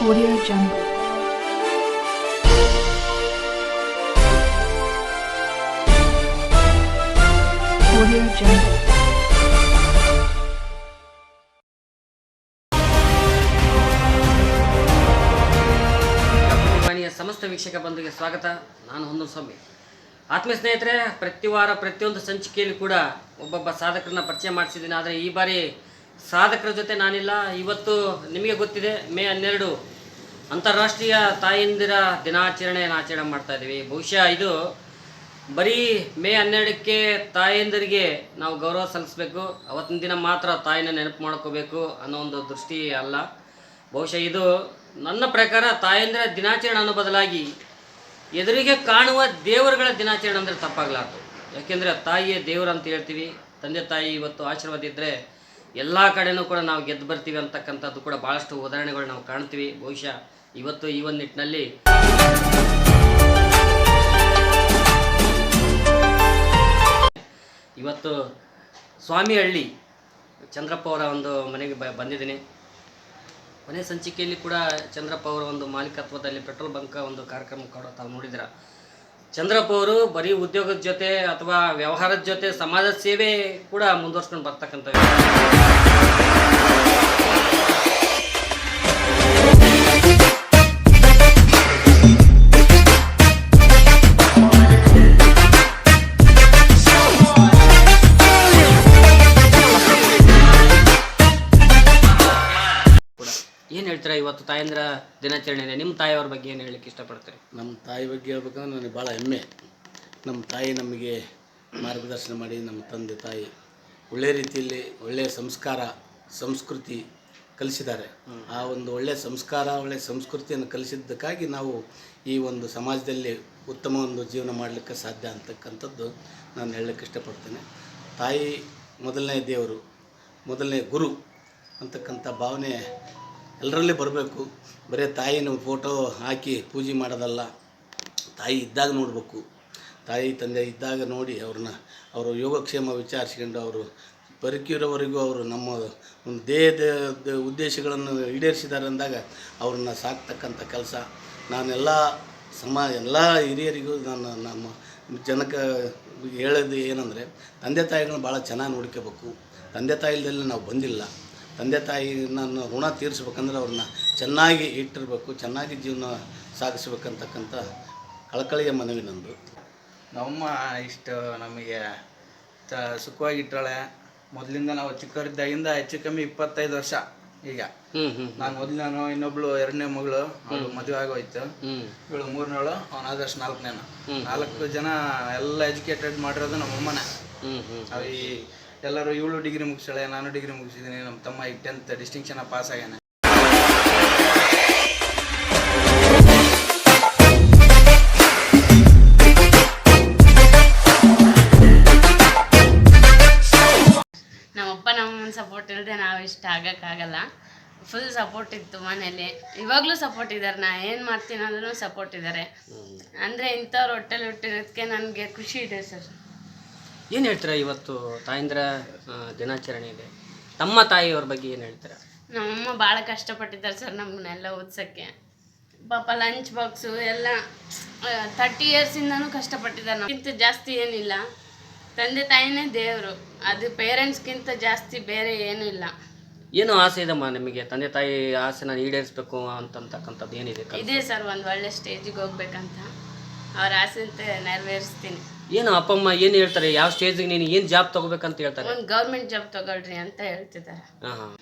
Audio Jungle. Audio Jungle. ಸಮಸ್ತ ವೀಕ್ಷಕ ಬಂಧುಗೆ ಸ್ವಾಗತ ನಾನು ಹೊಂದು ಸ್ವಾಮಿ ಆತ್ಮೀಯ ಸ್ನೇಹಿತರೆ, ಪ್ರತಿ ವಾರ ಪ್ರತಿಯೊಂದು ಸಂಚಿಕೆಯಲ್ಲಿ ಕೂಡ ಒಬ್ಬೊಬ್ಬ ಸಾಧಕರನ್ನ ಪರಿಚಯ ಮಾಡಿಸಿದ್ದೀನಿ ಆದರೆ ಈ ಬಾರಿ ಸಾಧಕರ ಜೊತೆ ನಾನಿಲ್ಲ. ಇವತ್ತು ನಿಮಗೆ ಗೊತ್ತಿದೆ, ಮೇ ಹನ್ನೆರಡು ಅಂತಾರಾಷ್ಟ್ರೀಯ ತಾಯಂದಿರ ದಿನಾಚರಣೆಯನ್ನು ಆಚರಣೆ ಮಾಡ್ತಾ ಇದ್ದೀವಿ. ಬಹುಶಃ ಇದು ಬರೀ ಮೇ ಹನ್ನೆರಡಕ್ಕೆ ತಾಯಂದಿರಿಗೆ ನಾವು ಗೌರವ ಸಲ್ಲಿಸಬೇಕು. ಅವತ್ತಿನ ದಿನ ಮಾತ್ರ ತಾಯಿನ ನೆನಪು ಮಾಡ್ಕೋಬೇಕು ಅನ್ನೋ ಒಂದು ದೃಷ್ಟಿ ಅಲ್ಲ. ಬಹುಶಃ ಇದು ನನ್ನ ಪ್ರಕಾರ ತಾಯಂದಿರ ದಿನಾಚರಣೆ ಅನ್ನೋ ಬದಲಾಗಿ ಎದುರಿಗೆ ಕಾಣುವ ದೇವರುಗಳ ದಿನಾಚರಣೆ ಅಂದರೆ ತಪ್ಪಾಗಲಾರ್ದು. ಯಾಕೆಂದರೆ ತಾಯಿಯೇ ದೇವರು ಅಂತ ಹೇಳ್ತೀವಿ. ತಂದೆ ತಾಯಿ ಇವತ್ತು ಆಶೀರ್ವಾದ ಇದ್ದರೆ ಎಲ್ಲ ಕಡೆನೂ ಕೂಡ ನಾವು ಗೆದ್ದು ಬರ್ತೀವಿ ಅಂತಕ್ಕಂಥದ್ದು ಕೂಡ ಭಾಳಷ್ಟು ಉದಾಹರಣೆಗಳು ನಾವು ಕಾಣ್ತೀವಿ. ಬಹುಶಃ ಇವತ್ತು ಈ ಒಂದು ನಿಟ್ಟಿನಲ್ಲಿ ಇವತ್ತು ಸ್ವಾಮಿಹಳ್ಳಿ ಚಂದ್ರಪ್ಪ ಅವರ ಒಂದು ಮನೆಗೆ ಬ ಬಂದಿದ್ದೀನಿ. ಮನೆ ಸಂಚಿಕೆಯಲ್ಲಿ ಕೂಡ ಚಂದ್ರಪ್ಪ ಅವರ ಒಂದು ಮಾಲೀಕತ್ವದಲ್ಲಿ ಪೆಟ್ರೋಲ್ ಬಂಕ್ ಒಂದು ಕಾರ್ಯಕ್ರಮ ಕೊಡೋ ತಾವು ನೋಡಿದಿರ ಚಂದ್ರಪ್ಪ ಅವರು ಬರೀ ಉದ್ಯೋಗದ ಜೊತೆ ಅಥವಾ ವ್ಯವಹಾರದ ಜೊತೆ ಸಮಾಜ ಸೇವೆ ಕೂಡ ಮುಂದುವರ್ಸ್ಕೊಂಡು ಬರ್ತಕ್ಕಂಥ ಏನು ಹೇಳ್ತೀರಾ ಇವತ್ತು ತಾಯಂದ್ರ ದಿನಾಚರಣೆ ಇದೆ. ನಿಮ್ಮ ತಾಯಿಯವ್ರ ಬಗ್ಗೆ ಏನು ಹೇಳಲಿಕ್ಕೆ ಇಷ್ಟಪಡ್ತೀರಿ? ನಮ್ಮ ತಾಯಿ ಬಗ್ಗೆ ಹೇಳ್ಬೇಕಂದ್ರೆ ನನಗೆ ಭಾಳ ಹೆಮ್ಮೆ. ನಮ್ಮ ತಾಯಿ ನಮಗೆ ಮಾರ್ಗದರ್ಶನ ಮಾಡಿ, ನಮ್ಮ ತಂದೆ ತಾಯಿ ಒಳ್ಳೆಯ ರೀತಿಯಲ್ಲಿ ಒಳ್ಳೆಯ ಸಂಸ್ಕಾರ, ಸಂಸ್ಕೃತಿ ಕಲಿಸಿದ್ದಾರೆ. ಆ ಒಂದು ಒಳ್ಳೆಯ ಸಂಸ್ಕಾರ ಒಳ್ಳೆಯ ಸಂಸ್ಕೃತಿಯನ್ನು ಕಲಿಸಿದ್ದಕ್ಕಾಗಿ ನಾವು ಈ ಒಂದು ಸಮಾಜದಲ್ಲಿ ಉತ್ತಮ ಒಂದು ಜೀವನ ಮಾಡಲಿಕ್ಕೆ ಸಾಧ್ಯ ಅಂತಕ್ಕಂಥದ್ದು ನಾನು ಹೇಳಲಿಕ್ಕೆ ಇಷ್ಟಪಡ್ತೇನೆ. ತಾಯಿ ಮೊದಲನೇ ದೇವರು, ಮೊದಲನೇ ಗುರು ಅಂತಕ್ಕಂಥ ಭಾವನೆ ಎಲ್ಲರಲ್ಲಿ ಬರಬೇಕು. ಬರೀ ತಾಯಿನ ಫೋಟೋ ಹಾಕಿ ಪೂಜೆ ಮಾಡೋದಲ್ಲ. ತಾಯಿ ಇದ್ದಾಗ ನೋಡಬೇಕು. ತಾಯಿ, ತಂದೆ ಇದ್ದಾಗ ನೋಡಿ ಅವ್ರನ್ನ, ಅವರು ಯೋಗಕ್ಷೇಮ ವಿಚಾರಿಸ್ಕೊಂಡು ಅವರು ಬದುಕಿರೋವರೆಗೂ ಅವರು ನಮ್ಮ ಒಂದು ದೇಹದ ಉದ್ದೇಶಗಳನ್ನು ಈಡೇರಿಸಿದ್ದಾರೆ ಅಂದಾಗ ಅವ್ರನ್ನ ಸಾಕ್ತಕ್ಕಂಥ ಕೆಲಸ. ನಾನೆಲ್ಲ ಸಮ, ಎಲ್ಲ ಹಿರಿಯರಿಗೂ ನಾನು ನಮ್ಮ ಜನಕ್ಕೆ ಹೇಳೋದು ಏನಂದರೆ, ತಂದೆ ತಾಯಿಗಳನ್ನ ಭಾಳ ಚೆನ್ನಾಗಿ ನೋಡ್ಕೋಬೇಕು. ತಂದೆ ತಾಯಿಲ್ದಲ್ಲಿ ನಾವು ಬಂದಿಲ್ಲ. ತಂದೆ ತಾಯಿ ನಾನು ಋಣ ತೀರಿಸ್ಬೇಕಂದ್ರೆ ಅವ್ರನ್ನ ಚೆನ್ನಾಗಿ ಇಟ್ಟಿರಬೇಕು ಚೆನ್ನಾಗಿ ಜೀವನ ಸಾಗಿಸ್ಬೇಕಂತಕ್ಕಂಥ ಕಳಕಳಿಯ ಮನವಿ ನಂದು. ನಮ್ಮಮ್ಮ ಇಷ್ಟು ನಮಗೆ ತ ಸುಖವಾಗಿಟ್ಟಾಳೆ ಮೊದಲಿಂದ ನಾವು ಚಿಕ್ಕವರಿದ್ದಾಗಿಂದ ಹೆಚ್ಚು ಕಮ್ಮಿ ಇಪ್ಪತ್ತೈದು ವರ್ಷ ಈಗ. ನಾನು ಮೊದಲನೇನು ಇನ್ನೊಬ್ಳು ಎರಡನೇ ಮಗಳು. ಅವಳು ಮದುವೆ ಆಗೋಯ್ತು. ಇವಳು ಮೂರನೇಳು ಅವನ ಆದಷ್ಟು ನಾಲ್ಕನೇನ. ನಾಲ್ಕು ಜನ ಎಲ್ಲ ಎಜುಕೇಟೆಡ್ ಮಾಡಿರೋದು ನಮ್ಮಮ್ಮನೇ ಈ ಎಲ್ಲರೂ ಇವಳು ಡಿಗ್ರಿ ಮುಗಿಸಿದಳೆ ನಾನು ಡಿಗ್ರಿ ಮುಗಿಸಿದ್ದೀನಿ ನಮ್ಮ ತಮ್ಮ ಈಗ ಟೆಂತ್ ಡಿಸ್ಟಿಂಕ್ಷನ್ ಪಾಸ್ ಆಗ್ಯಾನೆ. ನಮ್ಮಪ್ಪ ನಮ್ಮನ ಸಪೋರ್ಟ್ ಇಲ್ಲದೆ ನಾವು ಇಷ್ಟ ಆಗೋಕ್ಕಾಗಲ್ಲ ಫುಲ್ ಸಪೋರ್ಟ್ ಇತ್ತು ಮನೇಲಿ. ಇವಾಗಲೂ ಸಪೋರ್ಟ್ ಇದ್ದಾರೆ ನಾ ಏನು ಮಾಡ್ತೀನಿ ಅಂದ್ರೂ ಸಪೋರ್ಟ್ ಇದ್ದಾರೆ ಅಂದರೆ ಇಂಥವ್ರು ಹೊಟ್ಟೆಲಿ ಹುಟ್ಟಿರೋದಕ್ಕೆ ನನಗೆ ಖುಷಿ ಇದೆ ಸರ್. ಏನು ಹೇಳ್ತೀರಾ ಇವತ್ತು ತಾಯಂದ್ರ ದಿನಾಚರಣೆಗೆ? ದಿನಾಚರಣೆ ಇದೆ ತಮ್ಮ ತಾಯಿಯವ್ರ ಬಗ್ಗೆ ಏನು ಹೇಳ್ತೀರಾ? ನಮ್ಮಮ್ಮ ಭಾಳ ಕಷ್ಟಪಟ್ಟಿದ್ದಾರೆ ಸರ್ ನಮ್ಮನ್ನೆಲ್ಲ ಓದ್ಸೋಕ್ಕೆ. ಪಾಪ ಲಂಚ್ ಬಾಕ್ಸು ಎಲ್ಲ ತರ್ಟಿ ಇಯರ್ಸಿಂದನೂ ಕಷ್ಟಪಟ್ಟಿದ್ದಾರೆ ನಮ್ಗಿಂತ ಜಾಸ್ತಿ ಏನಿಲ್ಲ. ತಂದೆ ತಾಯಿನೇ ದೇವರು. ಅದು ಪೇರೆಂಟ್ಸ್ಗಿಂತ ಜಾಸ್ತಿ ಬೇರೆ ಏನೂ ಇಲ್ಲ. ಏನು ಆಸೆ ಇದೆಮ್ಮ ನಿಮಗೆ? ತಂದೆ ತಾಯಿ ಆಸೆನ ಈಡೇರಿಸ್ಬೇಕು ಅಂತಂತಕ್ಕಂಥದ್ದು ಏನಿದೆ? ಇದೆ ಸರ್ ಒಂದು ಒಳ್ಳೆ ಸ್ಟೇಜಿಗೆ ಹೋಗ್ಬೇಕಂತ. ಅವ್ರ ಆಸೆ ಅಂತ ನೆರವೇರಿಸ್ತೀನಿ. ಏನು ಅಪ್ಪ ಅಮ್ಮ ಏನು ಹೇಳ್ತಾರೆ? ಯಾವ ಸ್ಟೇಜಿಗೆ ನೀನು ಏನು ಜಾಬ್ ತಗೋಬೇಕಂತ ಹೇಳ್ತಾರೆ? ಒಂದು ಗೌರ್ಮೆಂಟ್ ಜಾಬ್ ತಗೊಳ್ರಿ ಅಂತ ಹೇಳ್ತಿದ್ದಾರೆ. ಹಾಂ ಹಾಂ.